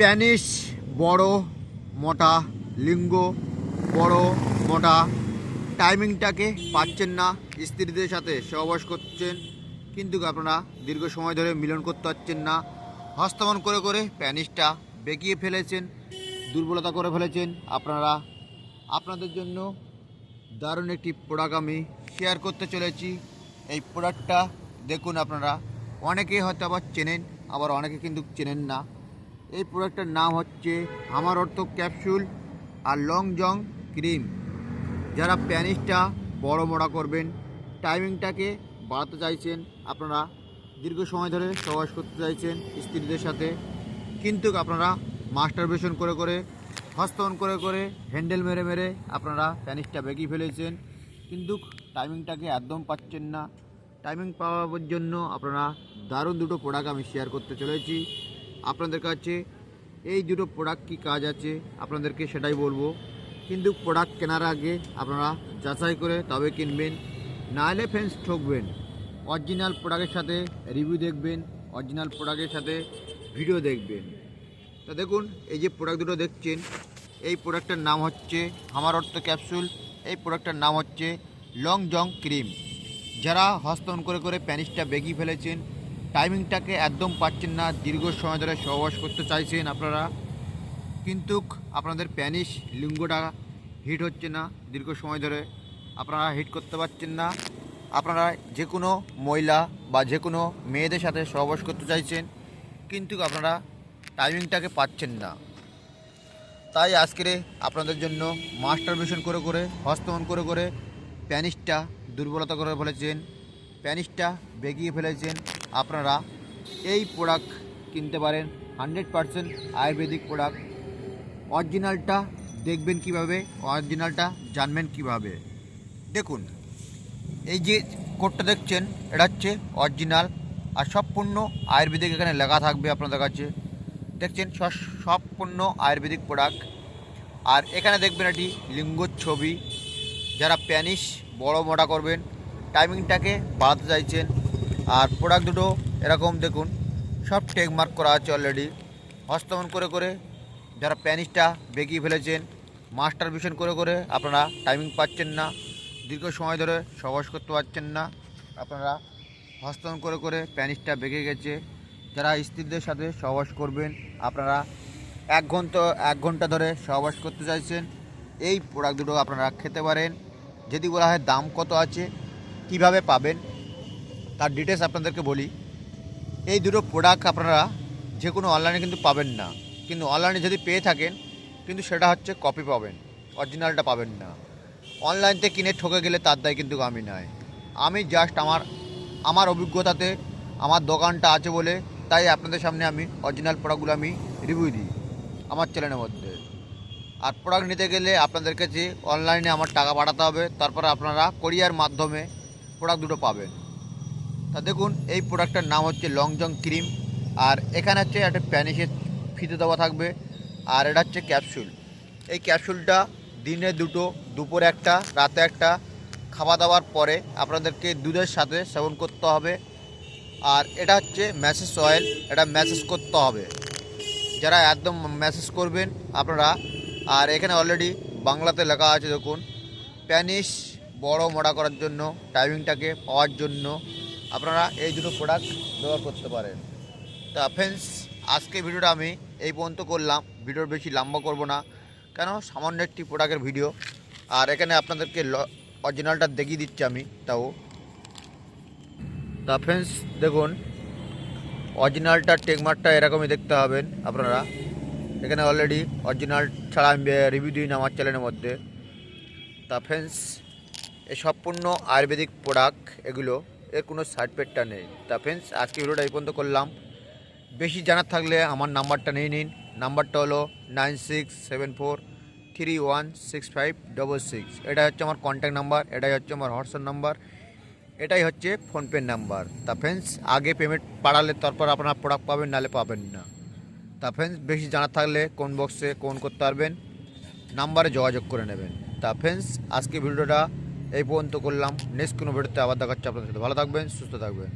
প্যানিস বড়, মোটা, লিঙ্গ, বড়, মোটা। টাইমিংটাকে পাচ্ছেন না স্ত্রীদের সাথে, সহবাস করছেন। কিন্তু আপনারা দীর্ঘ সময় ধরে মিলন করতে পারছেন না। হস্তমন করে করে প্যানিসটা বেঁকিয়ে ফেলেছেন, দুর্বলতা করে ফেলেছেন। আপনারা, আপনাদের জন্য দারুণ একটি প্রোডাক্ট আমি শেয়ার করতে চলেছি। এই প্রোডাক্টটা দেখুন আপনারা, অনেকেই হয়তো আবার চেনেন, আবার অনেকে কিন্তু চেনেন না। এই প্রোডাক্টটার নাম হচ্ছে আমার অর্থ ক্যাপসুল আর লং জং ক্রিম। যারা প্যানিসটা বড় মোড়া করবেন, টাইমিংটাকে বাড়াতে চাইছেন, আপনারা দীর্ঘ সময় ধরে সহবাস করতে চাইছেন স্ত্রীদের সাথে, কিন্তু আপনারা মাস্টারবেশন করে করে, হস্তন করে করে, হ্যান্ডেল মেরে মেরে আপনারা প্যানিসটা বেঁকিয়ে ফেলেছেন, কিন্তু টাইমিংটাকে একদম পাচ্ছেন না। টাইমিং পাওয়ার জন্য আপনারা দারুণ দুটো প্রোডাক্ট আমি শেয়ার করতে চলেছি। আপনাদের কাছে এই দুটো প্রোডাক্ট কী কাজ আছে আপনাদেরকে সেটাই বলব। কিন্তু প্রোডাক্ট কেনার আগে আপনারা যাচাই করে তবে কিনবেন, নাহলে ফ্রেন্ডস ঠকবেন। অরিজিনাল প্রোডাক্টের সাথে রিভিউ দেখবেন অরিজিনাল প্রোডাক্টের সাথে ভিডিও দেখবেন। তো দেখুন, এই যে প্রোডাক্ট দুটো দেখছেন, এই প্রোডাক্টের নাম হচ্ছে আমার অর্থ ক্যাপসুল এই প্রোডাক্টটার নাম হচ্ছে লং জং ক্রিম যারা হস্তন করে করে প্যানিসটা বেগিয়ে ফেলেছেন টাইমিংটাকে একদম পাচ্ছেন না। দীর্ঘ সময় ধরে সহবাস করতে চাইছেন আপনারা। কিন্তু আপনাদের প্যানিস লিঙ্গটা হিট হচ্ছে না দীর্ঘ সময় ধরে। আপনারা হিট করতে পারছেন না। আপনারা যে কোনো মহিলা বা যে কোনো মেয়েদের সাথে সহবাস করতে চাইছেন, কিন্তু আপনারা টাইমিংটাকে পাচ্ছেন না। তাই আজকের আপনাদের জন্য মাস্টার মিশন করে করে, হস্তমন করে করে প্যানিসটা দুর্বলতা করে ফেলেছেন। প্যানিসটা বেগিয়ে ফেলেছেন। আপনারা এই প্রোডাক্ট কিনতে পারেন। হান্ড্রেড পারসেন্ট আয়ুর্বেদিক প্রোডাক্ট অরিজিনালটা দেখবেন কীভাবে অরিজিনালটা জানবেন কীভাবে। দেখুন, এই যে কোডটা দেখছেন, এটা হচ্ছে অরিজিনাল আর সম্পূর্ণ আয়ুর্বেদিক এখানে লেখা থাকবে আপনাদের কাছে। দেখছেন, সব- সম্পূর্ণ আয়ুর্বেদিক প্রোডাক্ট আর এখানে দেখবেন এটি লিঙ্গর ছবি। যারা প্যানিস বড় মোটা করবেন টাইমিংটাকে বাড়াতে চাইছেন আর প্রোডাক্ট দুটো এরকম দেখুন, সব টেক মার্ক করা আছে অলরেডি হস্তমন করে করে যারা প্যানিসটা বেঁকিয়ে ফেলেছেন মাস্টার ভিশন করে করে আপনারা টাইমিং পাচ্ছেন না, দীর্ঘ সময় ধরে সহবাস করতে পারছেন না, আপনারা হস্তমন করে করে প্যানিসটা বেঁকে গেছে। যারা স্ত্রীদের সাথে সহবাস করবেন, আপনারা এক ঘণ্টা এক ঘণ্টা ধরে সহবাস করতে চাইছেন, এই প্রোডাক্ট দুটো আপনারা খেতে পারেন। যদি বলা হয় দাম কত আছে, কীভাবে পাবেন তার ডিটেলস আপনাদেরকে বলি। এই দুটো প্রোডাক্ট আপনারা যে কোনো অনলাইনে কিন্তু পাবেন না। কিন্তু অনলাইনে যদি পেয়ে থাকেন, কিন্তু সেটা হচ্ছে কপি পাবেন অরিজিনালটা পাবেন না। অনলাইনতে কিনে ঠকে গেলে তার দায় কিন্তু আমি নয়। আমি জাস্ট আমার আমার অভিজ্ঞতাতে আমার দোকানটা আছে বলে তাই আপনাদের সামনে আমি অরিজিনাল প্রোডাক্টগুলো আমি রিভিউ দিই, আমার চ্যানেলের মধ্যে। আর প্রোডাক্ট নিতে গেলে আপনাদের কাছে অনলাইনে আমার টাকা পাঠাতে হবে, তারপরে আপনারা কোরিয়ার মাধ্যমে প্রোডাক্ট দুটো পাবেন। তা দেখুন, এই প্রোডাক্টটার নাম হচ্ছে লং জং ক্রিম আর এখানে হচ্ছে একটা প্যানিসের ফিতে দেওয়া থাকবে, আর এটা হচ্ছে ক্যাপসুল এই ক্যাপসুলটা দিনে দুটো, দুপুরে একটা, রাতে একটা, খাওয়া দাওয়ার পরে আপনাদেরকে দুধের সাথে সেবন করতে হবে। আর এটা হচ্ছে ম্যাসেজ অয়েল এটা ম্যাসেজ করতে হবে। যারা একদম ম্যাসেজ করবেন আপনারা, আর এখানে অলরেডি বাংলাতে লেখা আছে দেখুন প্যানিস বড় মোটা করার জন্য টাইমিংটাকে পাওয়ার জন্য আপনারা এই দুটো প্রোডাক্ট ব্যবহার করতে পারেন। তা ফ্রেন্ডস আজকে ভিডিওটা আমি এই পর্যন্ত করলাম। ভিডিওর বেশি লম্বা করব না। কেন? সামান্য একটি প্রোডাক্টের ভিডিও আর এখানে আপনাদেরকে অরিজিনালটা দেখিয়ে দিচ্ছি আমি, তাও। তা ফ্রেন্ডস দেখুন অরিজিনালটা টেকমার্কটা এরকমই দেখতে হবেন আপনারা। এখানে অলরেডি অরিজিনাল ছাড়া আমি রিভিউ দিই না আমার চ্যানেলের মধ্যে। তা ফ্রেন্ডস এই সম্পূর্ণ আয়ুর্বেদিক প্রোডাক্ট এগুলো। এর কোনো সাইড পেটটা নেই। তা ফ্রেন্ডস আজকে ভিডিওটা এই পর্যন্ত করলাম। বেশি জানার থাকলে আমার নাম্বারটা নিয়ে নিন। নাম্বারটা হলো nine six seven four three one six five double six এটা হচ্ছে আমার কন্ট্যাক্ট নাম্বার এটাই হচ্ছে আমার হোয়াটসঅ্যাপ নাম্বার এটাই হচ্ছে ফোনপের নাম্বার তা ফ্রেন্ডস আগে পেমেন্ট পাড়ালে তারপর আপনার প্রোডাক্ট পাবেন, নাহলে পাবেন না। তা ফ্রেন্ডস বেশি জানার থাকলে কোন বক্সে কোন করতে পারবেন নাম্বারে যোগাযোগ করে নেবেন। তা ফ্রেন্ডস আজকে ভিডিওটা এই পর্যন্ত করলাম। নেক্সট কোনো ভিডিওতে আবার দেখাচ্ছি আপনাদের সাথে। ভালো থাকবেন সুস্থ থাকবেন।